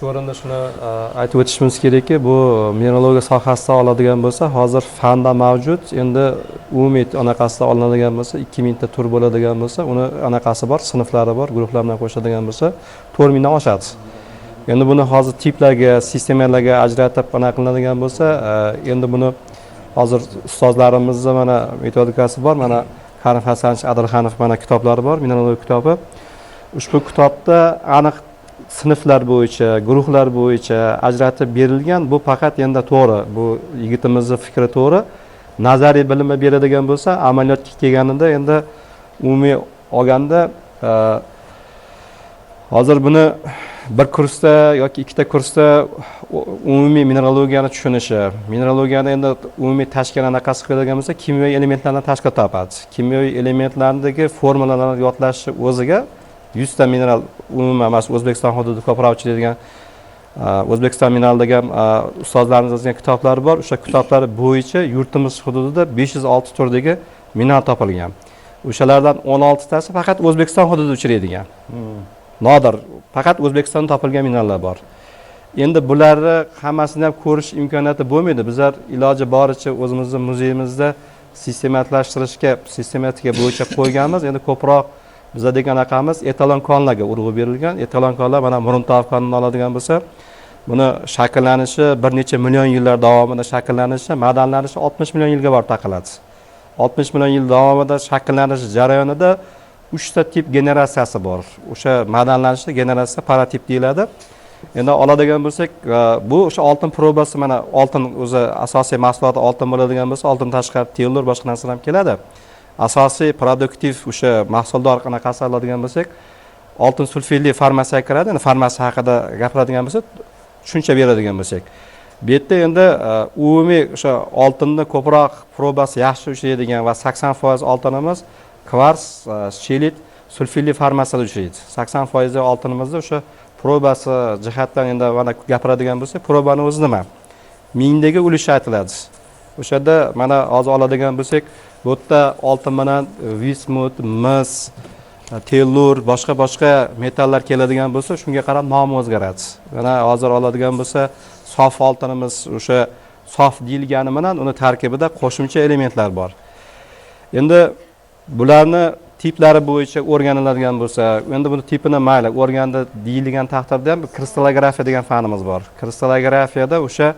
shu o'rinda shuni aytib o'tishimiz kerakki bu mineralogiya sohasida oladigan bo'lsa hozir fanda mavjud. Endi umumiy anaqasida olinadigan bo'lsa ikki mingta tur bo'ladigan bo'lsa uni anaqasi bor sinflari bor guruhlar bilan qo'shadigan bo'lsa to'rt mingdan oshadi. Endi buni hozir tiplarga sistemalarga ajratib anaqa qilinadigan bo'lsa endi buni hozir ustozlarimizni mana metodikasi bor mana hanif hasanovich adilxanov mana kitoblari bor mineralogiya kitobi. Ushbu kitobda sinflar bo'yicha guruhlar bo'yicha ajratib berilgan bu faqat endi to'g'ri bu yigitimizni fikri to'g'ri. Nazariy bilimni beradigan bo'lsa amaliyotga kelganida endi umumiy olganda e, hozir buni bir kursda yoki ikkita kursda umumiy mineralogiyani tushunishi mineralogiyani endi umumiy tashkil anaqasi qiladigan bo'lsa kimyoviy elementlardan tashkil topadi. Kimyoviy elementlardagi formulalarni yodlashi o'ziga yuzta mineral umuman mana shu o'zbekiston hududi ko'proq uchraydigan a, o'zbekiston mineralidagi ustozlarimiz yozgan kitoblari bor. O'sha kitoblar bo'yicha yurtimiz hududida besh yuz olti turdagi mineral topilgan. O'shalardan o'n oltitasi faqat o'zbekiston hududida uchraydigan nodir faqat o'zbekistonda topilgan minerallar bor. Endi bularni hammasini ham ko'rish imkoniyati bo'lmaydi. Bizlar iloji boricha o'zimizni muzeyimizda sistematlashtirishga sistematika bo'yicha qo'yganmiz. Endi ko'proq bizadagi anaqamiz etalon konlarga urg'u berilgan. Etalon konlar mana muruntov konini oladigan bo'lsa buni shakllanishi bir necha million yillar davomida shakllanishi madanlanishi oltmish million yilga borib taqaladi. Oltmish million yil davomida shakllanish jarayonida uchta tip generatsiyasi bor. O'sha madanlanishni generatsiya parotip deyiladi. Endi oladigan bo'lsak e, bu o'sha oltin probasi mana oltin o'zi asosiy mahsuloti oltin bo'ladigan bo'lsa oltin tashqari tellur boshqa narsalar ham keladi asosiy produktiv o'sha mahsuldor qanaqasi oladigan bo'lsak oltin sulfidli farmatsiyaga kiradi. Endi farmatsiya haqida gapiradigan bo'lsak tushuncha beradigan bo'lsak. Bu yerda endi e, umumiy o'sha oltinni ko'proq probasi yaxshi uchraydigan va sakson foiz oltinimiz kvars e, shelit sulfidli farmasiyada uchraydi sakson foizi oltinimizda o'sha probasi jihatdan endi mana gapiradigan bo'lsak probani o'zi nima? Mingdagi ulushi aytiladi. O'shada mana hozir oladigan bo'lsak bu yerda oltin bilan vismut mis tellur boshqa boshqa metallar keladigan bo'lsa shunga qarab nomi o'zgaradi. Mana hozir oladigan bo'lsa sof oltinimiz o'sha sof deyilgani bilan uni tarkibida qo'shimcha elementlar bor. Endi bularni tiplari bo'yicha o'rganiladigan bo'lsa endi buni tipini mayli o'rgandi deyilgan taqdirda ham kristallografiya degan fanimiz bor. Kristallografiyada o'sha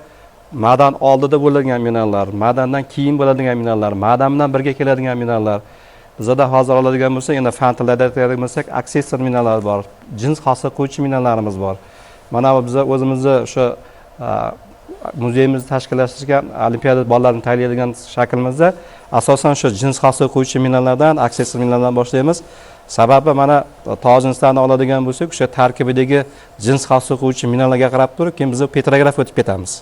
madan oldida bo'ladigan minerallar madandan keyin bo'ladigan minerallar madan bilan birga keladigan minerallar. Bizada hozir oladigan bo'lsak endi fan tilida aytadigan bo'lsak aksessor minerallar bor jins hosil qiluvchi minerallarimiz bor. Mana bu biza o'zimizni o'sha muzeyimizni tashkillashtirgan olimpiada bolalarini tayyorlaydigan shaklimizda asosan o'sha jins hosil qiluvchi minerallardan aksessor minerallardan boshlaymiz. Sababi mana tojinslarni oladigan bo'lsak o'sha tarkibidagi jins hosil qiluvchi minerallarga qarab turib keyin biz petrograf o'tib ketamiz.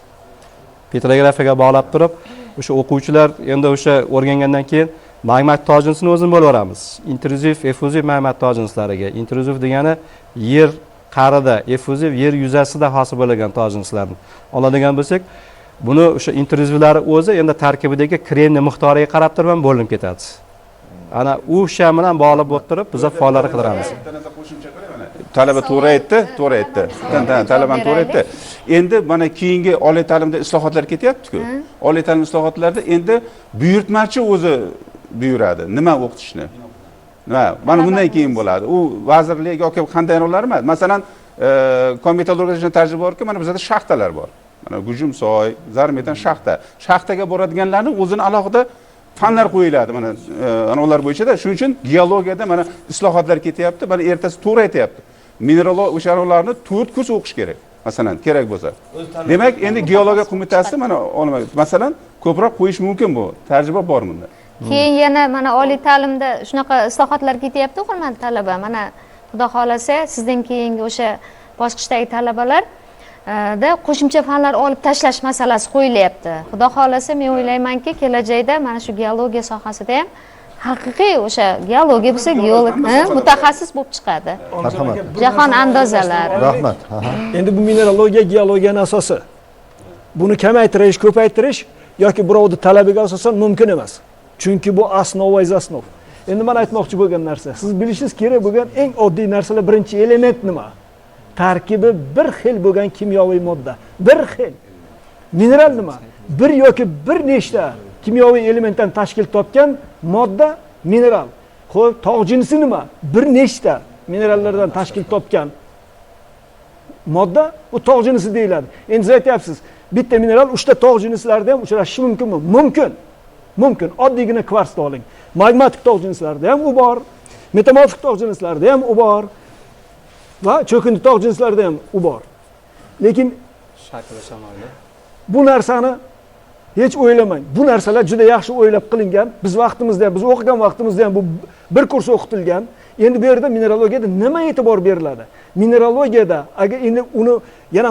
Petrografiyaga bog'lab turib o'sha o'quvchilar endi o'sha o'rgangandan keyin magmat tojinsini o'zini bo'lib yuboramiz. Intruziv effuziv magmat tojinslariga intruziv degani yer qa'rida effuziv yer yuzasida hosil bo'lgan tojinslarni. Oladigan bo'lsak buni o'sha intruzivlari o'zi endi tarkibidagi kremniy miqdoriga qarab turib ham bo'linib ketadi. Ana o'sha bilan bog'liq bo'lib turib biza faollar qidiramiz bitta narsa qo'shimcha talaba to'g'ri aytdi to'g'ri aytdi Ta- ta- talabam to'g'ri aytdi endi mana keyingi oliy ta'limda islohotlar ketyaptiku. Oliy ta'lim islohotlarida endi buyurtmachi o'zi buyuradi. Nima o'qitishni? Nima mana bundan keyin bo'ladi. U vazirlik yoki qanday emas. Masalan kometallurgiya tajriba borki mana bizada shaxtalar bor. Mana gujumsoy zarmetan shaxta. Shaxtaga boradiganlarni o'zini alohida fanlar qo'yiladi mana e, anavlar bo'yichada. Shuning uchun geologiyada mana islohotlar ketyapti mana ertasi to'g'ri aytyapti mineralo o'sha anavlarni to'rt kurs o'qish kerak. Masalan kerak bo'lsa. Demak endi geologiya qo'mitasi mana olma- masalan ko'proq qo'yish mumkin bu. Tajriba bor bunda. Keyin yana mana oliy ta'limda shunaqa islohotlar ketyapti hurmatli talaba. Mana xudo xohlasa sizdan keyingi o'sha bosqichdagi talabalar e, da qo'shimcha fanlar olib tashlash masalasi qo'yilyapti. Xudo xohlasa men o'ylaymanki kelajakda mana shu geologiya sohasida ham haqiqiy o'sha geologiya bo'lsa geolog ha, mutaxassis bo'lib chiqadi marhamat jahon andozalari rahmat Aha. endi bu mineralogiya geologiyani asosi buni kamaytirish ko'paytirish yoki birovni talabiga asosan mumkin emas chunki bu основа из основ endi man aytmoqchi bo'lgan narsa siz bilishingiz kerak bo'lgan eng oddiy narsalar birinchi element nima tarkibi bir xil bo'lgan kimyoviy modda bir xil mineral nima bir yoki bir nechta kimyoviy elementdan tashkil topgan modda mineral. Ho'p tog' jinsi nima bir nechta minerallardan tashkil topgan. Modda bu tog' jinsi deyiladi. Endi siz aytyapsiz bitta mineral uchta tog' jinslarida ham uchrashi mumkinmi? Mumkin. Mumkin. Oddiygina kvarsni oling. Magmatik tog' jinslarida ham u bor. Metamorfik tog' jinslarida ham u bor. Va cho'kinti tog' jinslarida ham u bor. Lekin shakli shamolli bu narsani hech o'ylamang bu narsalar juda yaxshi o'ylab qilingan. Biz vaqtimizda ham biz o'qigan vaqtimizda ham bu bir kurs o'qitilgan. Endi bu yerda mineralogiyada nima e'tibor beriladi? Mineralogiyada agar endi uni yana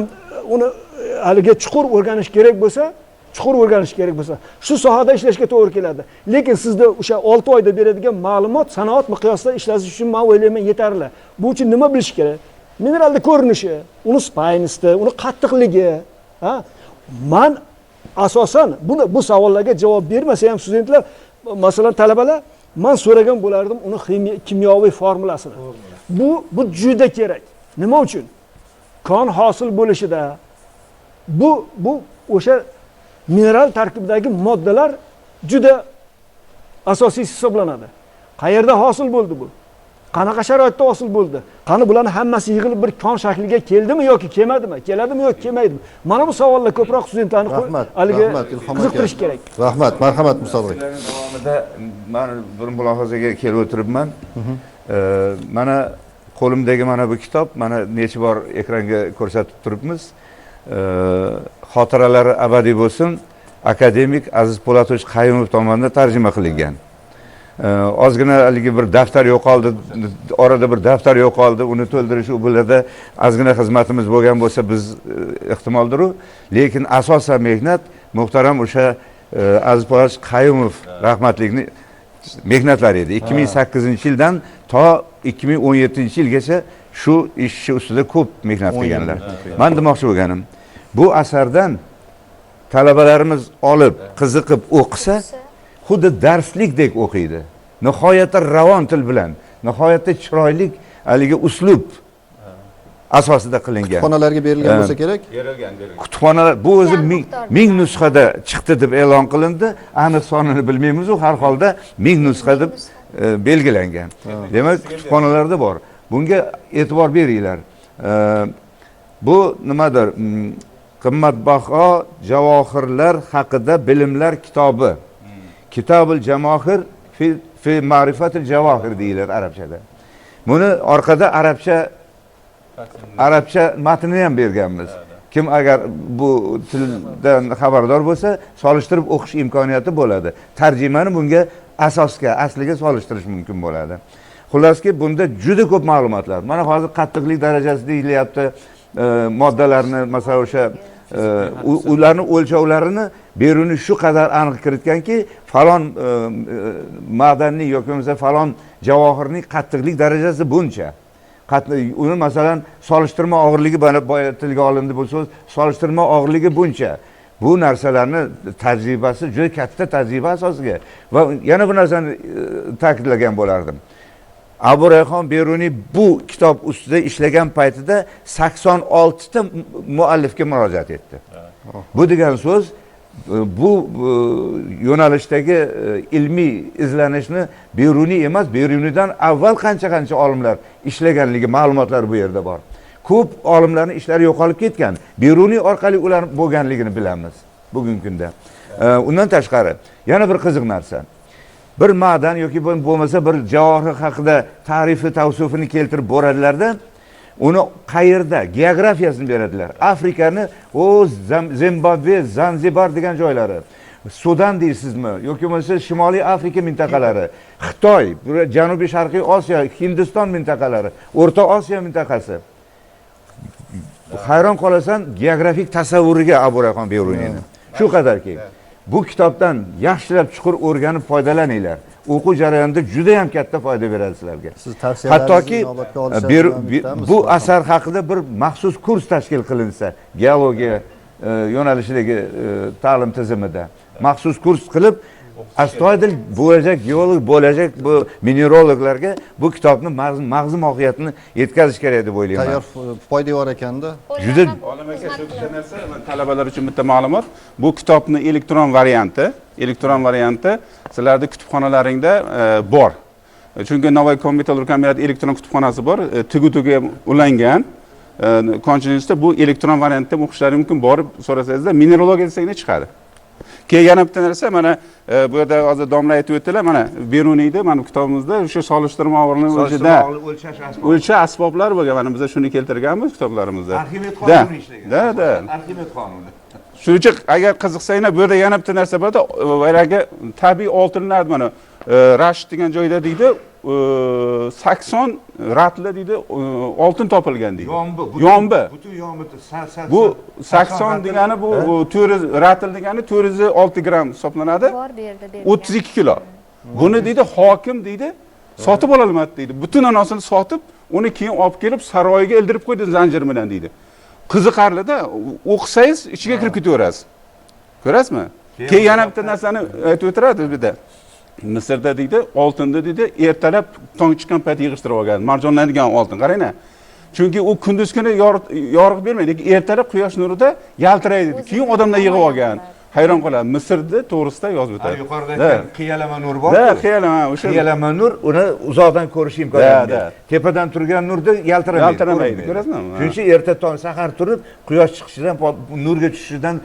uni e, haligi chuqur o'rganish kerak bo'lsa chuqur o'rganish kerak bo'lsa shu sohada ishlashga to'g'ri keladi. Lekin sizda o'sha olti oyda beradigan ma'lumot sanoat miqyosida ishlash uchun man o'ylayman yetarli. Bu uchun nima bilish kerak? Mineralni ko'rinishi uni spaynisdi uni qattiqligi ha? Man asosan buni bu savollarga javob bermasa ham studentlar masalan talabalar man so'ragan bo'lardim uni kimyoviy formulasini bu bu juda kerak. Nima uchun? Kon hosil bo'lishida bu bu o'sha mineral tarkibidagi moddalar juda asosiy hisoblanadi. Qayerda hosil bo'ldi bu qanaqa sharoitda hosil bo'ldi. Qani bularni hammasi yig'ilib bir kon shakliga keldimi yoki kelmadimi keladimi yoki kelmaydimi mana bu savollar ko'proq studentlarni rahmat haligi qiziqtirish kerak. Rahmat marhamat So'zlarning davomida man bir mulohazaga kelib o'tiribman Ee, mana qo'limdagi mana bu kitob mana necha bor ekranga ko'rsatib turibmiz. Ee, xotiralari abadiy bo'lsin. Akademik aziz po'latovich qayumov tomonidan tarjima qilingan ozgina haligi bir daftar yo'qoldi orada bir daftar yo'qoldi uni to'ldirish u bularda ozgina xizmatimiz bo'lgan bo'lsa biz e, ehtimoldiru. Lekin asosan mehnat muhtaram o'sha e, aziz qayumov rahmatlikni mehnatlari edi. Ikki ming sakkizinchi yildan to ikki ming o'n yettinchi yilgacha shu ish ustida ko'p mehnat qilganlar. man demoqchi bo'lganim bu asardan talabalarimiz olib qiziqib o'qisa xuddi darslikdek o'qiydi. Nihoyatda ravon til bilan nihoyatda chiroyli haligi uslub asosida qilingan. Xonalarga berilgan bo'lsa kerak? Kutubxonalar bu o'zi ming, ming nusxada chiqdi deb e'lon qilindi. Aniq sonini bilmaymizu har holda ming nusxa deb e, belgilangan. Demak kutubxonalarda bor. Bunga e'tibor beringlar. Bu nimadir? Mm, qimmatbaho javohirlar haqida bilimlar kitobi kitobul jamohir fi, fi ma'rifatil javohir deyiladi arabchada buni orqada arabcha arabcha matnini ham berganmiz. Kim agar bu tildan xabardor bo'lsa solishtirib o'qish imkoniyati bo'ladi. Tarjimani bunga asosga asliga solishtirish mumkin bo'ladi. Xullaski bunda juda ko'p ma'lumotlar. Mana hozir qattiqlik darajasi deyilyapti. E, moddalarni masalan o'sha ularni o'lchovlarini beruni shu qadar aniq kiritganki falon e, e, ma'danning yoki bo'lmasa falon javohirning qattiqlik darajasi buncha. Uni masalan solishtirma og'irligi boya tilga olindi bu so'z solishtirma og'irligi buncha. Bu narsalarni tajribasi juda katta tajriba asosiga. Va yana bir narsani e, ta'kidlagan bo'lardim abu rayhon beruniy bu kitob ustida ishlagan paytida sakson oltita mu- muallifga murojaat etdi. Bu degan so'z e, bu e, yo'nalishdagi e, ilmiy izlanishni beruniy emas beruniydan avval qancha qancha olimlar ishlaganligi ma'lumotlar bu yerda bor. Ko'p olimlarni ishlari yo'qolib ketgan. Beruniy orqali ular bo'lganligini bilamiz bugungi kunda. Undan tashqari yana bir qiziq narsa bir ma'dan yoki bo'l- bo'lmasa bir javohir haqida tarifi tavsifini keltirib boradilarda uni qayerda geografiyasini beradilar. Afrikani o zimbabve zanzibar degan joylari. Sudan deysizmi? Yoki bo'lmasa shimoliy afrika mintaqalari. Xitoy janubiy sharqiy osiyo hindiston mintaqalari. O'rta osiyo mintaqasi. Hayron qolasan geografik tasavvuriga abu rayhon beruniyni shu qadarki bu kitobdan yaxshilab chuqur o'rganib foydalaninglar o'quv jarayonida juda yam katta foyda beradi sizlarga siz hattoki bitamiz. bu asar haqida bir maxsus kurs tashkil qilinsa geologiya e, yo'nalishidagi e, ta'lim tizimida maxsus kurs qilib astoydil bo'lajak geolog bo'lajak bu mineraloglarga bu kitobni mag'zi mohiyatini yetkazish kerak deb o'ylayman. Tayyor bor ekanda. Juda- olim aka shu bitta narsa talabalar uchun bitta ma'lumot. Bu kitobni elektron varianti elektron varianti sizlarni kutubxonalaringda e, bor. Chunki navoiy kommetalur kombinat elektron kutubxonasi bor. E, tugu tugi ulangan. E, konchilik institutida bu elektron variantda o'qishlari mumkin. Borib so'rasangizda mineralogiya desanglar chiqadi keyin yana bitta narsa mana e, bu yerda hozir domla aytib o'tdilar mana beruniyni mana kitobimizda o'sha solishtirma og'irligini o'lchashda o'lchash asboblari bo'lgan mana biz shuni keltirganmiz kitoblarimizda Arximet qonuni ishlagan. da da Arximet qonuni. shuning uchun agar qiziqsanglar bu yerda yana bitta narsa borda boyagi tabiiy oltinlar mana e, rashid degan joyda deydi sakson ratli deydi e, oltin topilgan deydi Yombi. yombi. Butun yombi. bu sa- sakson degani bu to'rt yuz ratl degani to'rt yuz olti gramm hisoblanadi. Bor bu yerda o'ttiz ikki kilo. Buni deydi hokim deydi sotib ololmadi deydi butun anosini sotib uni keyin olib kelib saroyiga ildirib qo'ydi zanjir bilan deydi qiziqarlida o'qisangiz ichiga kirib ketaverasiz. Ko'rasizmi? Keyin yana bitta narsani aytib o'tiradi bu yerda misrda deydi oltinni deydi ertalab tong chiqqan payt yig'ishtirib olgan marjonlanadigan oltin qaranglar chunki u kunduz kuni yor- yorug' bermaydi lekin ertalab quyosh nurida yaltiraydi keyin odamlar yig'ib olgan. hayron qoladi. Misrni to'g'risida yozib o'tadi yuqorida Da. aytgan qiyalama nur bor da xiyolama o'sha qiyalama nur uni uzoqdan ko'rish Da, imkoniyati da. tepadan turgan nurda yaltiramaydi Yaltiramaydi, ko'rasizmi? shuning uchun erta tong sahar turib quyosh chiqishidan nurga tushishidan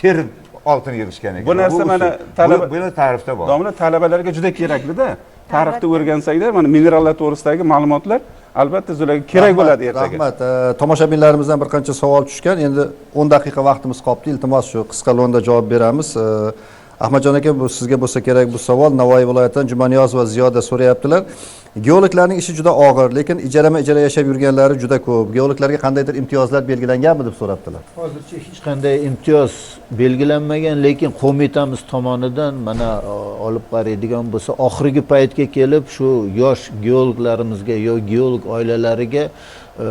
terib oltin yig'ishgan ekan Bu narsa mana Bu- talaba- buni ta'rifda bor domla talabalarga juda keraklida tarixni o'rgansanglar mana minerallar to'g'risidagi ma'lumotlar albatta sizlarga kerak bo'ladi ertaga rahmat E, tomoshabinlarimizdan bir qancha savol tushgan endi o'n daqiqa vaqtimiz qolibdi iltimos shu qisqa lo'nda javob beramiz Aka bu sizga bo'lsa kerak bu savol. Navoiy viloyatidan jumanyoz va ziyoda so'rayaptilar. Geologlarning ishi juda og'ir lekin ijarama ijara yashab yurganlari juda ko'p. Geologlarga qandaydir imtiyozlar belgilanganmi deb so'rabdilar. Hozircha hech qanday imtiyoz belgilanmagan lekin qo'mitamiz tomonidan mana olib qaraydigan bo'lsa oxirgi paytga kelib shu yosh geologlarimizga yo geolog oilalariga e,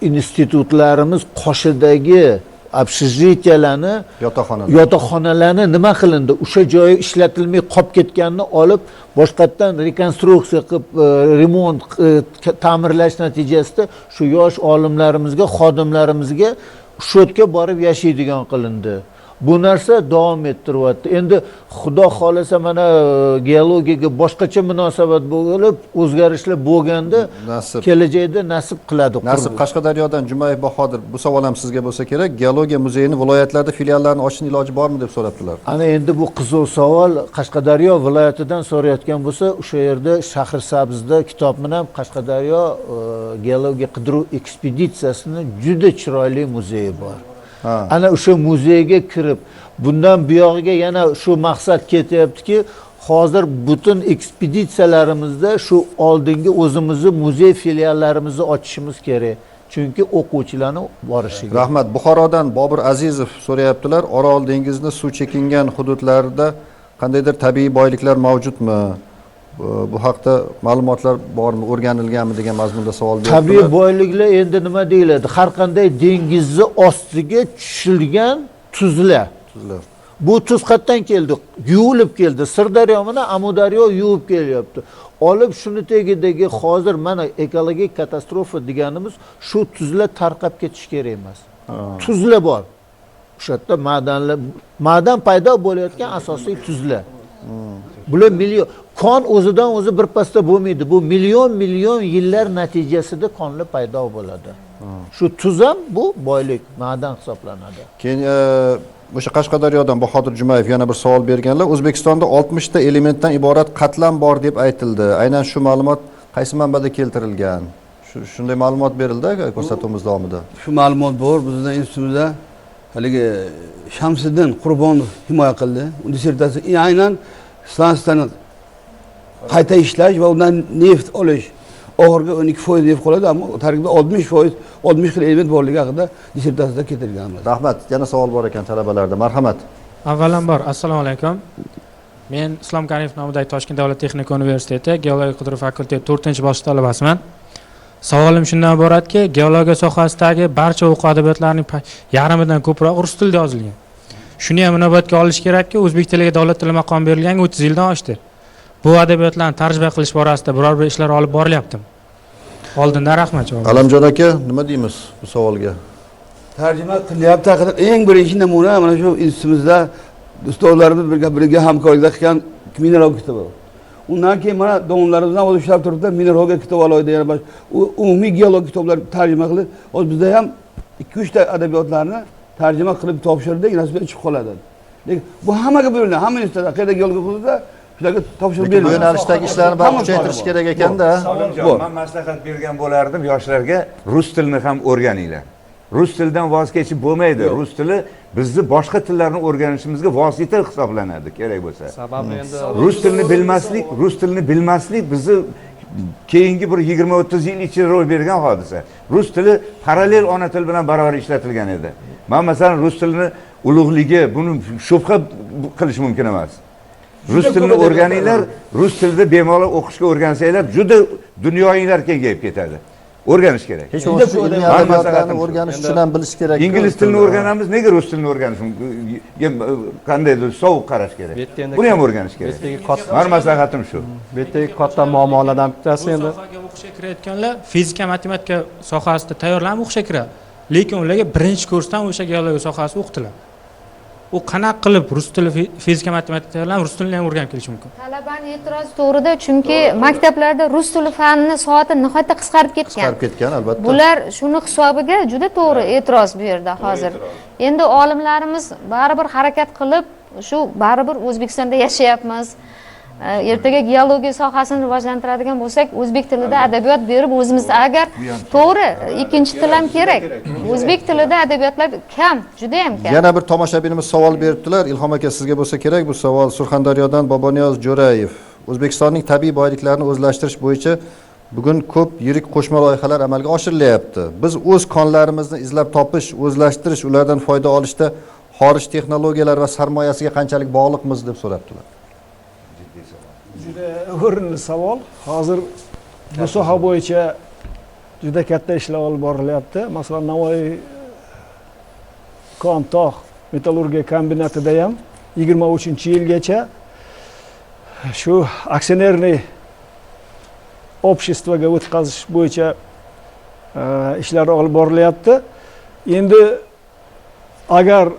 institutlarimiz qoshidagi общежитияларni yotoqxonalar. yotoqxonalarni nima qilindi? O'sha joyi ishlatilmay qolib ketganini olib boshqatdan rekonstruksiya qilib e, remont e, ta'mirlash natijasida shu yosh olimlarimizga xodimlarimizga shu yerga borib yashaydigan qilindi bu narsa davom ettiryapti endi xudo xohlasa mana e, geologiyaga boshqacha munosabat bo'lib o'zgarishlar bo'lganda Nasib. kelajakda nasib qiladi nasib qashqadaryodan jumayev bahodir bu savol ham sizga bo'lsa kerak geologiya muzeyini viloyatlarda filiallarini ochishni iloji bormi deb so'rabdilar ana endi bu qiziq savol qashqadaryo viloyatidan so'rayotgan bo'lsa o'sha yerda shahrisabzda kitob bilan qashqadaryo e, geologiya qidiruv ekspeditsiyasini juda chiroyli muzeyi bor. Ana o'sha muzeyga kirib bundan buyog'iga yana shu maqsad ketyaptiki hozir butun ekspeditsiyalarimizda shu oldingi o'zimizni muzey filiallarimizni ochishimiz kerak. Chunki o'quvchilarni borishiga. Rahmat. Buxorodan bobur azizov so'rayaptilar orol dengizini suv chekingan hududlarida qandaydir tabiiy boyliklar mavjudmi bu, bu haqda ma'lumotlar bormi o'rganilganmi degan mazmunda savol tabiiy beryaptilar boyliklar endi nima deyiladi? Har qanday dengizni ostiga tushilgan tuzlar. Tuzlar. bu tuz qayerdan keldi? Yuvilib keldi. Sirdaryo bilan amudaryo yuvib kelyapti. Olib shuni tagidagi hozir mana ekologik katastrofa deganimiz shu tuzlar tarqab ketishi kerak emas. Tuzlar bor. O'sha yerda ma'danlar ma'dan paydo bo'layotgan asosiy tuzlar. Bular million qon o'zidan o'zi birpasda bo'lmaydi bu million million yillar natijasida qonlar paydo bo'ladi shu tuz ham bu boylik ma'dan hisoblanadi keyin e, o'sha qashqadaryodan bahodir jumayev yana bir savol berganlar. O'zbekistonda oltmishta elementdan iborat qatlam bor deb aytildi. Aynan shu ma'lumot qaysi manbada keltirilgan? Shu- shunday ma'lumot berildi ko'rsatuvimiz davomida? Shu ma'lumot bor bizni institutda haligi shamsiddin qurbonov himoya qildi. Dissertatsiya aynan stansiyani qayta ishlash va undan neft olish. Oxirgi o'n ikki foiz neft qoladi ammo tarkibida oltmish foiz oltmish xil element borligi haqida dissertatsiyada keltirganmiz. Rahmat. Yana savol bor ekan talabalarda. Marhamat. Avvalambor assalomu alaykum. Men islom karimov nomidagi toshkent davlat texnika universiteti geologiya qidiruv fakulteti to'rtinchi bosqich talabasiman. Savolim shundan iboratki geologiya sohasidagi barcha o'quv adabiyotlarning yarmidan ko'proq rus tilida yozilgan. Shuni ham inobatga olish kerakki o'zbek tiliga davlat tili maqomi berilganiga o'ttiz yildan oshdi bu adabiyotlarni tarjima qilish borasida biror bir ishlar olib borilyaptimi? Oldindan rahmat javob alamjon aka nima deymiz bu savolga? Tarjima qilyapti haqida eng birinchi namuna mana shu institutimizda ustozlarimiz birga birga hamkorlikda qilgan mineral kitobi. Undan keyin mana domlarimizdan o'zi ushlab turibdi mineralogiya kitob olaydi yana umumiy geolog kitoblar tarjima qilib hozir bizda ham ikki uchta adabiyotlarni tarjima qilib topshirdik nasib chiqib qoladi. Lekin bu hammaga buyuriladi hamma institutda qayerda geolog hududda shularga topshirib lekin bu yo'nalishdagi ishlarni baribir kuchaytirish kerak ekanda Olimjon, man maslahat bergan bo'lardim yoshlarga rus tilini ham o'rganinglar. Rus tilidan voz kechib bo'lmaydi. Rus tili bizni boshqa tillarni o'rganishimizga vosita hisoblanadi kerak bo'lsa. Sababi endi rus tilini bilmaslik rus tilini bilmaslik bizni keyingi bir yigirma o'ttiz yil ichida ro'y bergan hodisa. Rus tili parallel ona til bilan barobar ishlatilgan edi. Man masalan rus tilini ulug'ligi buni shubha qilish mumkin emas rus tilini o'rganinglar rus tilida bemalol o'qishga o'rgansanglar juda dunyoyinglar kengayib ketadi o'rganish kerak. Hech bo'lmasa ilmiy adabiyotlarni o'rganish uchun ham bilish kerak ingliz tilini o'rganamiz nega rus tilini o'rganish qandaydir sovuq qarash kerak? Buni ham o'rganish kerak. mani maslahatim shu. bu yerdagi katta muammolardan bittasi endi. O'qishga kirayotganlar fizika matematika sohasida tayyorlanib o'qishga kiradi. Lekin ularga birinchi kursdan o'sha geologiya sohasi o'qitiladi u qanaqa qilib rus tili fi- fizika matematika tayyorlanib rus tilini ham o'rganib kelishi mumkin? Talabani e'tirozi to'g'rida chunki maktablarda rus tili fanini soati nihoyatda qisqarib ketgan. Qisqarib ketgan albatta. Bular shuni hisobiga juda to'g'ri e'tiroz bu yerda hozir. endi olimlarimiz baribir harakat qilib shu baribir o'zbekistonda yashayapmiz ertaga geologiya sohasini rivojlantiradigan bo'lsak o'zbek tilida adabiyot berib o'zimiz agar to'g'ri ikkinchi til ham kerak. o'zbek tilida adabiyotlar kam judayam kam. Yana bir tomoshabinimiz savol beribdilar. Ilhom aka sizga bo'lsa kerak bu savol. Surxondaryodan boboniyoz jo'rayev. O'zbekistonning tabiiy boyliklarini o'zlashtirish bo'yicha bugun ko'p yirik qo'shma loyihalar amalga oshirilyapti. Biz o'z konlarimizni izlab topish o'zlashtirish ulardan foyda olishda xorij texnologiyalari va sarmoyasiga qanchalik bog'liqmiz deb so'rabdilar juda o'rinli savol hozir bu soha bo'yicha juda katta ishlar olib borilyapti masalan navoiy kon tog' metallurgiya kombinatida ham yigirma uchinchi yilgacha shu aksionerniy обществоga o'tkazish bo'yicha e, ishlar olib borilyapti endi agar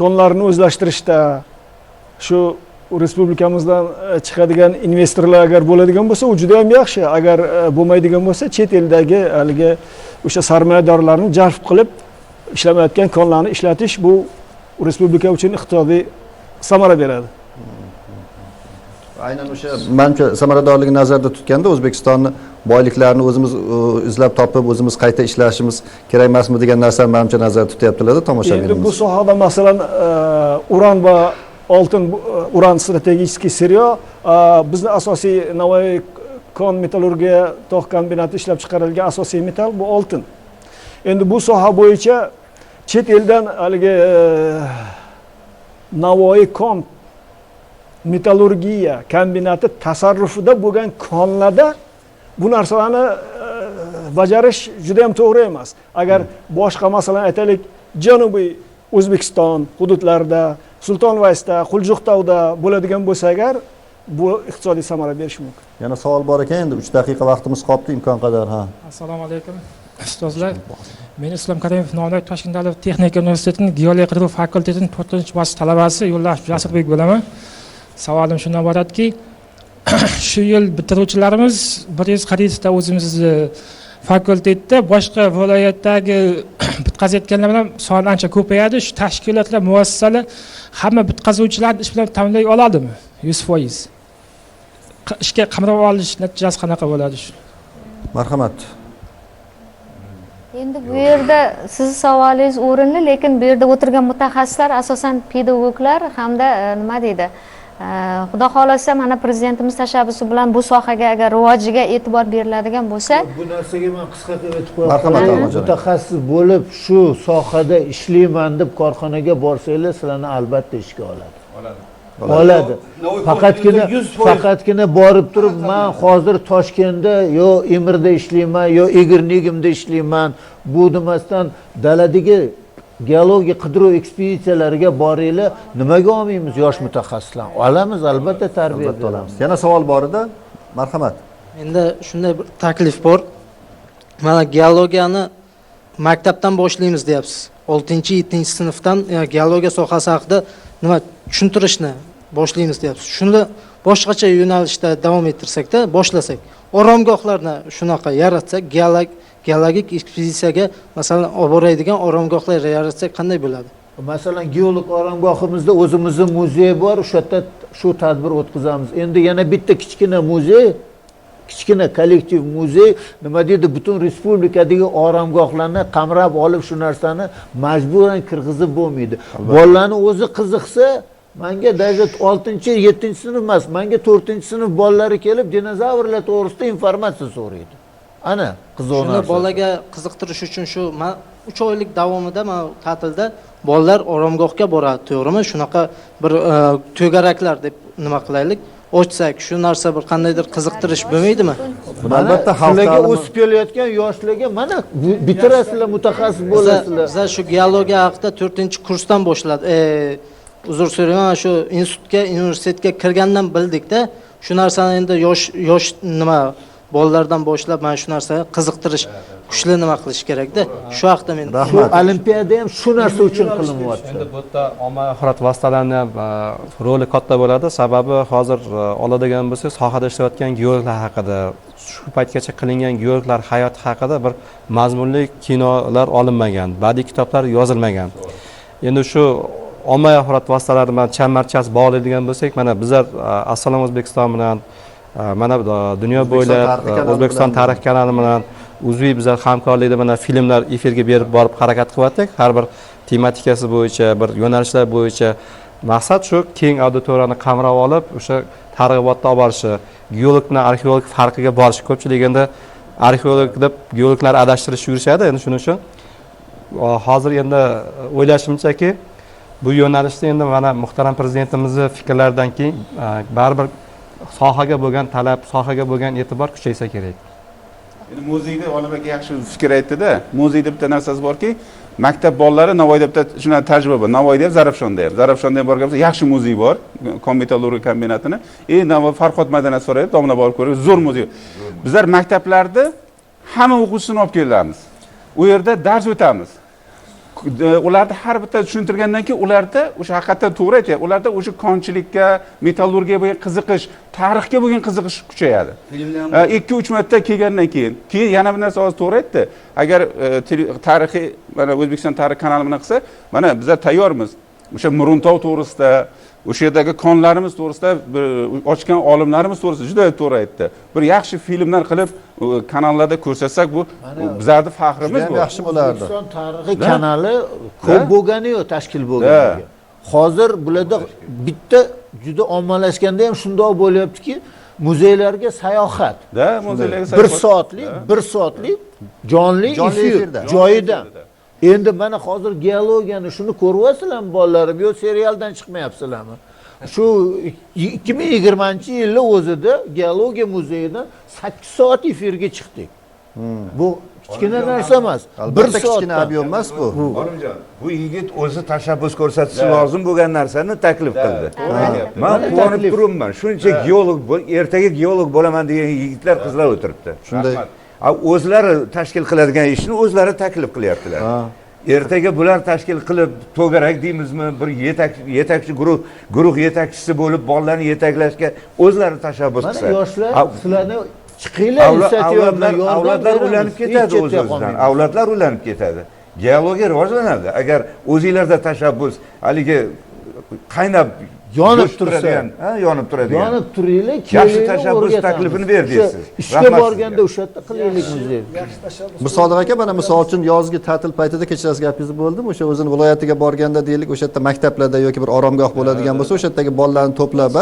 konlarni o'zlashtirishda shu respublikamizdan e, chiqadigan investorlar agar bo'ladigan bo'lsa u juda yam yaxshi. Agar e, bo'lmaydigan bo'lsa chet eldagi haligi o'sha sarmoyadorlarni jalb qilib ishlamayotgan konlarni ishlatish bu respublika uchun iqtisodiy samara beradi. Aynan o'sha manimcha samaradorligi nazarda tutganda o'zbekistonni boyliklarini o'zimiz e, izlab topib o'zimiz qayta ishlashimiz kerak emasmi degan narsani manimcha nazarda tutyaptilarda endi bu tomoshabinimiz sohada masalan uran va oltin bu- e, uran strategический сырье bizni asosiy navoiy kon metallurgiya tog' kombinati ishlab chiqarilgan asosiy metal bu oltin endi bu soha bo'yicha chet eldan haligi e, navoiy kon metallurgiya kombinati tasarrufida bo'lgan konlarda bu narsalarni e, bajarish juda yam to'g'ri emas agar boshqa masalan aytaylik janubiy o'zbekiston hududlarida sultonvaysda quljuqtovda bo'ladigan bo'lsa agar bu iqtisodiy samara berishi mumkin. Yana savol bor ekan endi uch daqiqa vaqtimiz qolibdi imkon qadar ha. Assalomu alaykum ustozlar. Men islom karimov nomidagi toshkent davlat texnika universitetining geologiya qidiruv fakultetining to'rtinchi bosqich talabasi yo'llash jasurbek bo'laman. Savolim shundan iboratki shu yil bitiruvchilarimiz bir yuz qadisda o'zimizni fakultetda boshqa viloyatdagi bitkazayotganlar bilan soni ancha ko'payadi. Shu tashkilotlar muassasalar hamma bitkazuvchilarni ish bilan ta'minlay oladimi? Yuz foiz. Ishga qamrab olish natijasi qanaqa bo'ladi shu? Marhamat. Endi bu yerda sizni savolingiz o'rinli lekin bu yerda o'tirgan mutaxassislar asosan pedagoglar hamda e, nima deydi xudo xohlasa mana prezidentimiz tashabbusi bilan bu sohaga agar rivojiga e'tibor beriladigan bo'lsa bu narsaga man qisqa qilib aytib Marhamat, qo'yaman Alloh jonim. mutaxassis bo'lib shu sohada ishlayman deb korxonaga borsanglar sizlarni albatta ishga oladi. Oladi. Faqatgina faqatgina borib turib man hozir toshkentda yo emirda ishlayman yo egirnegimda ishlayman. Bu demasdan daladagi geologiya qidiruv ekspeditsiyalariga boringlar nimaga olmaymiz yosh mutaxassislarni olamiz albatta tarbiya albatta olamiz. yana savol bor edi marhamat. Endi shunday bir taklif bor. Mana geologiyani maktabdan boshlaymiz deyapsiz. Oltinchi yettinchi sinfdan geologiya sohasi haqida nima tushuntirishni boshlaymiz deyapsiz. Shuni boshqacha yo'nalishda davom ettirsakda boshlasak oromgohlarni shunaqa yaratsak geolog geologik ekspeditsiyaga masalan olib boradigan oromgohlar yaratsak qanday bo'ladi masalan geolog oromgohimizda o'zimizni muzey bor o'sha yerda shu tadbir o'tkazamiz endi yana bitta kichkina muzey kichkina kollektiv muzey nima deydi butun respublikadagi oromgohlarni qamrab olib shu narsani majburan kirgizib bo'lmaydi bolalarni o'zi qiziqsa manga даже oltinchi yettinchi sinf emas manga to'rtinchi sinf bolalari kelib dinozavrlar to'g'risida informatsiya so'raydi ana qiziq shuni bolaga qiziqtirish uchun shu man uch oylik davomida man ta'tilda bolalar oromgohga boradi to'g'rimi shunaqa bir e, to'garaklar deb nima qilaylik? Ochsak shu narsa bir qandaydir qiziqtirish bo'lmaydimi? albatta shularga o'sib kelayotgan yoshlarga mana bitirasizlar mutaxassis bo'lasizlar. Biza shu geologiya haqida to'rtinchi kursdan boshladi e, uzr so'rayman shu institutga universitetga kirgandan bildikda shu narsani endi yosh yosh nima bolalardan boshlab mana shu narsaga qiziqtirish kuchli nima qilish kerakda shu haqida men shu olimpiada ham shu narsa uchun qilinyapti endi bu yerda ommaviy axborot vositalarini ham e, roli katta bo'ladi. Sababi hozir e, oladigan bo'lsak sohada ishlayotgan geologlar haqida shu paytgacha qilingan geologlar hayoti haqida bir mazmunli kinolar olinmagan badiiy kitoblar yozilmagan. Endi shu ommaviy axborot vositalari bilan chambarchas bog'laydigan bo'lsak mana bizlar e, assalomu o'zbekiston bilan mana e, dunyo bo'ylab kanali o'zbekiston tarix kanali bilan uzviy bizlar hamkorlikda mana filmlar efirga berib borib harakat qilyaptik. Har bir tematikasi bo'yicha bir yo'nalishlar bo'yicha maqsad shu keng auditoriyani qamrab olib o'sha targ'ibotda olib borishi geolog bilan arxeolog farqiga borish ko'pchilik endi arxeolog deb geologlar adashtirish yurishadi endi shuning uchun hozir endi o'ylashimchaki bu yo'nalishda endi mana muhtaram prezidentimizni fikrlaridan keyin e, baribir sohaga bo'lgan talab sohaga bo'lgan e'tibor kuchaysa kerak. Endi muzeyda olim aka yaxshi fikr aytdida muzeyda bitta narsasi borki maktab bolalari navoiyda bitta shunaqa tajriba bor. Navoiyda ham zarafshonda ham zarafshonda ham borgan bo'lsa yaxshi muzey bor metallurgiya kombinatini. E, И farhod madanat saroyi domla borib ko'ring zo'r muzey. Bizlar maktablarda hamma o'quvchisini olib kelamiz. U yerda dars o'tamiz. Ularni har bitta tushuntirgandan keyin ularda o'sha haqiqatdan to'g'ri aytyapti. Ularda o'sha konchilikka metallurgiyaga bo'lgan qiziqish tarixga bo'lgan qiziqish kuchayadi. Ha, ikki uch marta kelgandan keyin keyin yana bir narsa hozir to'g'ri aytdi. Agar e, tarixiy mana o'zbekiston tarix kanali bilan qilsa mana bizlar tayyormiz o'sha muruntov to'g'risida o'sha yerdagi konlarimiz to'g'risida bir ochgan olimlarimiz to'g'risida juda to'g'ri aytdi. Bir yaxshi filmlar qilib kanallarda ko'rsatsak bu bizlarni faxrimiz bu. yaxshi bo'lardi. O'zbekiston tarixi kanali ko'p bo'lgani yo'q tashkil bo'lganiga hozir bularda bitta juda ommalashganda ham shundoq bo'lyaptiki muzeylarga sayohat. Da muzeylarga bir sayohat- soatlik bir soatlik jonli efir joyidan endi mana hozir geologiyani shuni ko'ryapsizlarmi bolalarim yo serialdan chiqmayapsizlarmi? Shu ikki ming yigirmanchi yilni o'zida geologiya muzeyidan sakkiz soat efirga chiqdik. Bu kichkina narsa emas bir albatta kichkina ob'em emas bu. Olimjon bu yigit o'zi tashabbus ko'rsatishi lozim bo'lgan narsani taklif qildi. Mana quvonib turibman shuncha geolog ertaga geolog bo'laman degan yigitlar qizlar o'tiribdi. Shunday o'zlari tashkil qiladigan ishni o'zlari taklif qilyaptilar. Ertaga bular tashkil qilib to'garak deymizmi bir yetak yetakchi guruh guruh yetakchisi bo'lib bolalarni yetaklashga o'zlari tashabbus mana qilsa yoshlar A- sizlarni chiqinglar avlodlar avlodlar ulanib ketadi o'z o'zidan avlodlar ulanib ketadi. Geologiya rivojlanadi. Agar o'zinglarda tashabbus haligi qaynab Yonib turadigan, yonib turadigan yonib turinglar Yaxshi tashabbus taklifini ber deysiz. ishga borganda o'sha yerda qilaylik muzeyi Misodiq aka mana misol uchun yozgi ta'til paytida kechirasiz gapingizni bo'ldim o'sha o'zini viloyatiga borganda deylik o'sha yerda maktablarda yoki bir oromgoh bo'ladigan bo'lsa o'sha yerdagi bolalarni to'plab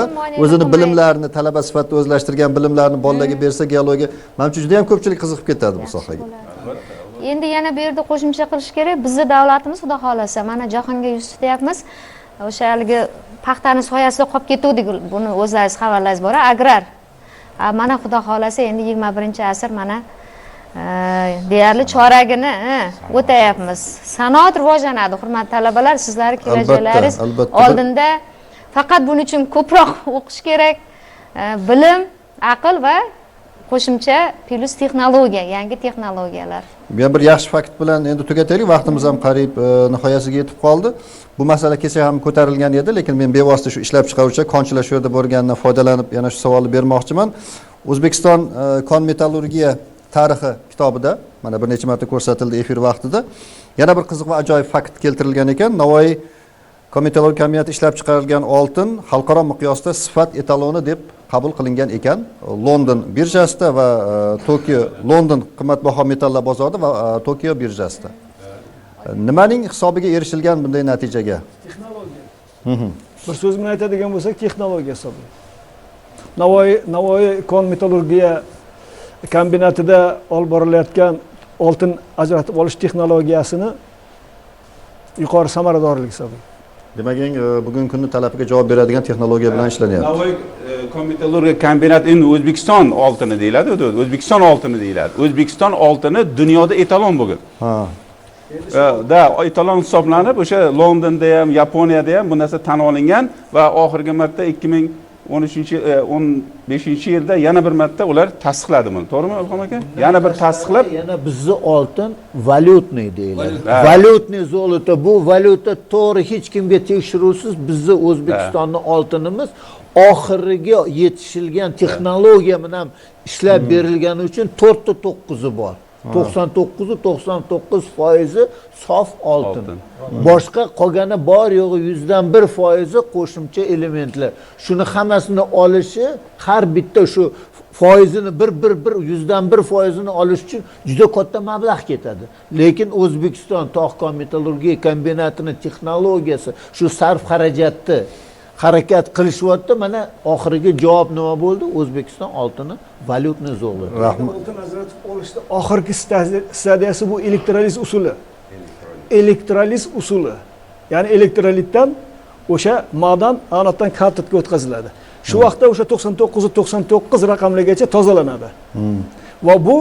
o'zini bilimlarini talaba sifatida o'zlashtirgan bilimlarini bolalarga bersa geologiya manimcha uchun juda ham ko'pchilik qiziqib ketadi bu sohaga. endi yana bu yerda qo'shimcha qilish kerak. Bizni davlatimiz xudo xohlasa mana jahonga yuz tutyapmiz. O'sha haligi paxtani soyasida qolib ketuvdik. Buni o'zlaringiz xabarlaringiz bor agrar. Mana xudo xohlasa endi yigirma birinchi asr mana e, deyarli choragini e, o'tayapmiz. Sanoat rivojlanadi hurmatli talabalar sizlarni kelajaglaringiz albatta. oldinda. Faqat buning uchun ko'proq o'qish kerak. E, bilim aql va qo'shimcha plyus texnologiya yangi texnologiyalar bu bir yaxshi fakt bilan endi tugataylik. Vaqtimiz ham qariyb e, nihoyasiga yetib qoldi. Bu masala kecha ham ko'tarilgan edi lekin men bevosita shu ishlab chiqaruvchi konchilar shu yerda bo'lganidan foydalanib yana shu savolni bermoqchiman. O'zbekiston e, kon metallurgiya tarixi kitobida mana bir necha marta ko'rsatildi efir vaqtida yana bir qiziq va ajoyib fakt keltirilgan ekan. Navoiy komitologik kombinati ishlab chiqarilgan oltin xalqaro miqyosda sifat etaloni deb qabul qilingan ekan. London birjasida va e, tokio london qimmatbaho metallar bozorida va e, tokio birjasida. Nimaning hisobiga erishilgan bunday natijaga? Bir so'z bilan aytadigan bo'lsak texnologiya hisoblaydi navoiy navoiy kon metallurgiya kombinatida olib borilayotgan oltin ajratib olish texnologiyasini yuqori samaradorlik hisoblaydi demak e, bugungi kunni talabiga javob beradigan texnologiya bilan ishlanyapti navoiy komitologik kombinat endi o'zbekiston oltini deyiladi o'zbekiston oltini deyiladi. O'zbekiston oltini dunyoda etalon bugun ha. Da etalon hisoblanib o'sha londonda ham yaponiyada ham bu narsa tan olingan va oxirgi marta ikki ming o'n uchinchi o'n beshinchi yilda yana bir marta ular tasdiqladi buni to'g'rimi ilhom aka yana bir tasdiqlab yana bizni oltin valyutniy deyiladi valyutniy zolota bu valyuta to'g'ri hech kimga tekshiruvsiz bizni o'zbekistonni oltinimiz oxiriga yetishilgan texnologiya bilan ishlab berilgani uchun to'rtta to'qqizi bor to'qson to'qqizu to'qson to'qqiz foizi sof oltin. Oltin. boshqa qolgani bor yo'g'i yuzdan bir foizi qo'shimcha elementlar. Shuni hammasini olishi har bitta shu foizini bir bir bir yuzdan bir foizini olish uchun juda katta mablag' ketadi. Lekin o'zbekiston tog' metallurgiya kombinatini texnologiyasi shu sarf xarajatni harakat qilishyapti mana oxirgi javob nima bo'ldi? O'zbekiston oltini valyutniy zolot rahmat. Oltin ajratib olishda oxirgi stadi- stadiyasi bu elektroliz usuli. Elektroliz. Usuli. Ya'ni elektrolitdan o'sha ma'dan anoddan katodga o'tkaziladi. Shu vaqtda o'sha to'qson to'qqiz to'qson to'qqiz raqamlargacha tozalanadi. Va bu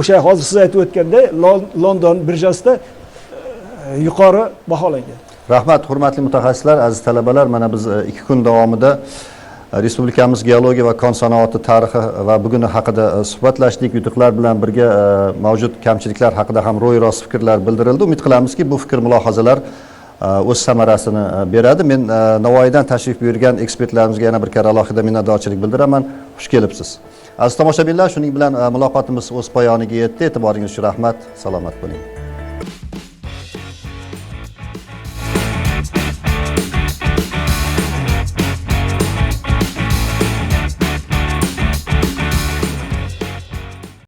o'sha hozir siz aytib o'tganday Lon- london birjasida e, yuqori baholangan rahmat hurmatli mutaxassislar aziz talabalar. Mana biz e, ikki kun davomida e, respublikamiz geologiya va kon sanoati tarixi va buguni haqida e, suhbatlashdik. Yutuqlar bilan birga mavjud kamchiliklar haqida ham ro'yirost fikrlar bildirildi. Umid qilamizki bu fikr mulohazalar o'z samarasini beradi. Men navoiydan tashrif buyurgan ekspertlarimizga yana bir karra alohida minnatdorchilik bildiraman. Xush kelibsiz. Aziz tomoshabinlar shuning bilan muloqotimiz o'z poyoniga yetdi. E'tiboringiz uchun rahmat salomat bo'ling.